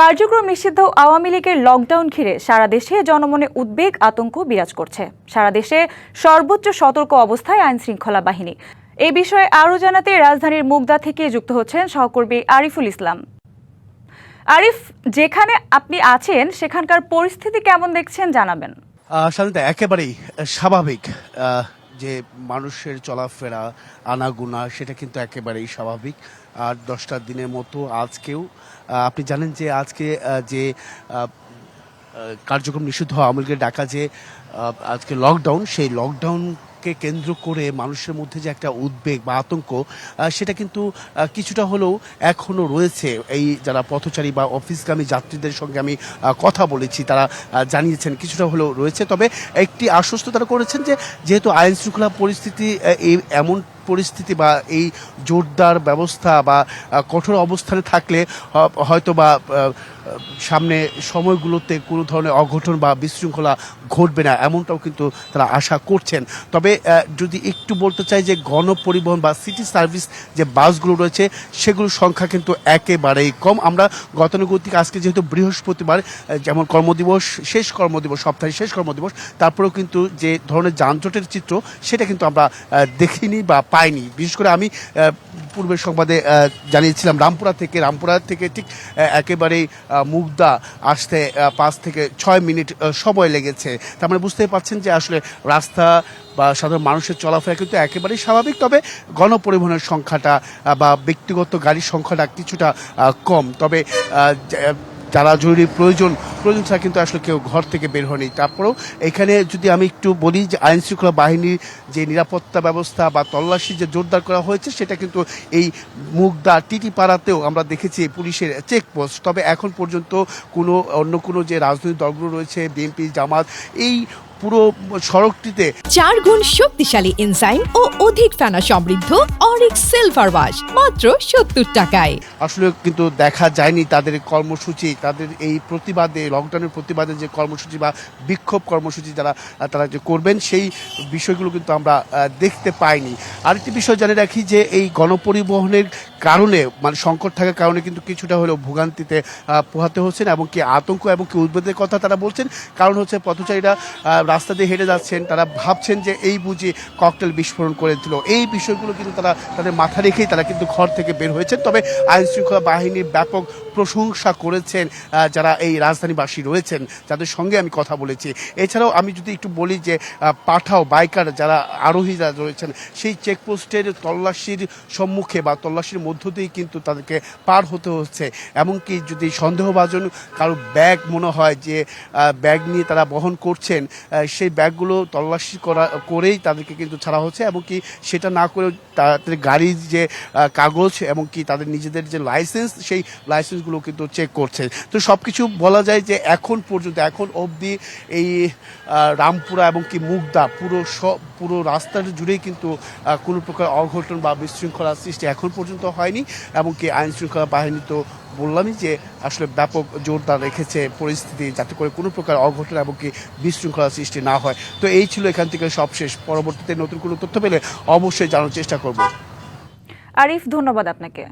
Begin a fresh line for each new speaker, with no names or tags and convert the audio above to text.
কার্যক্রম নিষিদ্ধ আওয়ামী লীগের লকডাউন ঘিরে সারা দেশে জনমনে উদ্বেগ, আতঙ্ক বিরাজ করছে। সারা দেশে সর্বোচ্চ সতর্ক অবস্থায় আইন শৃঙ্খলা বাহিনী। এ বিষয়ে আরও জানাতে রাজধানীর মুগদা থেকে যুক্ত হচ্ছেন সহকর্মী আরিফুল ইসলাম। আরিফ, যেখানে আপনি আছেন, সেখানকার পরিস্থিতি কেমন দেখছেন জানাবেন।
একেবারেই স্বাভাবিক। যে মানুষের চলাফেরা, আনাগুনা, সেটা কিন্তু একেবারেই স্বাভাবিক। আর দশটার দিনের মতো আজকেও আপনি জানেন যে আজকে যে কার্যক্রম নিষিদ্ধ আওয়ামী লীগের ডাকা যে আজকে লকডাউন সেই লকডাউনকে কেন্দ্র করে মানুষের মধ্যে যে একটা উদ্বেগ বা আতঙ্ক সেটা কিন্তু কিছুটা হলেও এখনও রয়েছে। এই যারা পথচারী বা অফিসগামী যাত্রীদের সঙ্গে আমি কথা বলেছি, তারা জানিয়েছেন কিছুটা হলেও রয়েছে। তবে একটি আশ্বস্ত তারা করেছেন যে, যেহেতু আইন শৃঙ্খলা পরিস্থিতি এমন পরিস্থিতি বা এই জোরদার ব্যবস্থা বা কঠোর অবস্থানে থাকলে হয়তো বা সামনে সময়গুলোতে কোনো ধরনের অঘটন বা বিশৃঙ্খলা ঘটবে না, এমনটাও কিন্তু তারা আশা করছেন। তবে যদি একটু বলতে চাই যে গণপরিবহন বা সিটি সার্ভিস যে বাসগুলো রয়েছে, সেগুলোর সংখ্যা কিন্তু একেবারেই কম। আমরা গতানুগতিক, আজকে যেহেতু বৃহস্পতিবার যেমন কর্মদিবস, শেষ কর্মদিবস সপ্তাহের শেষ কর্মদিবস, তারপরেও কিন্তু যে ধরনের যানজটের চিত্র, সেটা কিন্তু আমরা দেখিনি বা পাইনি। বিশেষ করে আমি পূর্বের সংবাদে জানিয়েছিলাম, রামপুরা থেকে রামপুরা থেকে ঠিক একেবারেই মুগদা আসতে পাঁচ থেকে ছয় মিনিট সময় লেগেছে। তার মানে বুঝতেই পারছেন যে আসলে রাস্তা বা সাধারণ মানুষের চলাফেরা কিন্তু একেবারেই স্বাভাবিক। তবে গণপরিবহনের সংখ্যাটা বা ব্যক্তিগত গাড়ির সংখ্যাটা কিছুটা কম। তবে জরুরি প্রয়োজন। প্রয়োজন ছাড়া কিন্তু আসলে কেউ ঘর থেকে বের হয়নি। তারপরেও এখানে যদি আমি একটু বলি যে আইন শৃঙ্খলা বাহিনীর যে নিরাপত্তা ব্যবস্থা বা তল্লাশি যে জোরদার করা হয়েছে, সেটা কিন্তু এই মুগদা টিটি পাড়াতেও আমরা দেখেছি পুলিশের চেকপোস্ট। তবে এখন পর্যন্ত কোনো, অন্য কোনো যে রাজনৈতিক দলগুলো রয়েছে, বিএনপি, জামাত, এই পুরো সড়কটিতে।
চার গুণ শক্তিশালী এনজাইম ও অধিক ফেনা সমৃদ্ধ অরিক সিলভার ওয়াশ মাত্র সত্তর টাকায়।
আসলে কিন্তু দেখা যায়নি তাদের কর্মসূচি তাদের এই প্রতিবাদে লকডাউনের প্রতিবাদে যে কর্মসূচি বা বিক্ষোভ কর্মসূচি যারা তারা যে করবেন সেই বিষয়গুলো কিন্তু আমরা দেখতে পাইনি। আরেকটি বিষয় জানিয়ে রাখি যে এই গণপরিবহনের কারণে মানে সংকট থাকার কারণে কিন্তু কিছুটা হলেও ভোগান্তিতে পোহাতে হচ্ছেন এবং কি আতঙ্ক এবং কি উদ্বেগের কথা তারা বলছেন। কারণ হচ্ছে পথচারীরা রাস্তা দিয়ে হেঁটে যাচ্ছেন, তারা ভাবছেন যে এই বুঝি ককটেল বিস্ফোরণ করেছিল এই বিষয়গুলো কিন্তু তারা তাদের মাথা রেখেই তারা কিন্তু ঘর থেকে বের হয়েছেন। তবে আইন শৃঙ্খলা বাহিনীর ব্যাপক প্রশংসা করেছেন যারা এই রাজধানীবাসী রয়েছেন, যাদের সঙ্গে আমি কথা বলেছি। এছাড়াও আমি যদি একটু বলি যে পাঠাও, বাইকার যারা আরোহীরা রয়েছেন, সেই চেকপোস্টের তল্লাশির সম্মুখে বা তল্লাশির মধ্য দিয়েই কিন্তু তাদেরকে পার হতে হচ্ছে। এমনকি যদি সন্দেহভাজন কারও ব্যাগ মনে হয় যে ব্যাগ নিয়ে তারা বহন করছেন সেই ব্যাগগুলো তল্লাশি করা, করেই তাদেরকে কিন্তু ছাড়া হচ্ছে এবং কি সেটা না করে তাদের গাড়ির যে কাগজ এবং কি তাদের নিজেদের যে লাইসেন্স সেই লাইসেন্সগুলো কিন্তু চেক করছে। তো সব কিছু বলা যায় যে এখন পর্যন্ত, এখন অবধি এই রামপুরা এবং কি মুগদা পুরো সব পুরো রাস্তাটা জুড়েই কিন্তু কোনো প্রকার অঘটন বা বিশৃঙ্খলার সৃষ্টি এখন পর্যন্ত হয়নি এবং কি আইন শৃঙ্খলা বাহিনী তো বললামই যে আসলে ব্যাপক জোরদার রেখেছে পরিস্থিতি যাতে করে কোনো প্রকার অঘটন এবং কি বিশৃঙ্খলার সৃষ্টি না হয়। তো এই ছিল এখান থেকে সবশেষ। পরবর্তীতে নতুন কোনো তথ্য পেলে অবশ্যই জানার চেষ্টা করব।
আরিফ, ধন্যবাদ আপনাকে।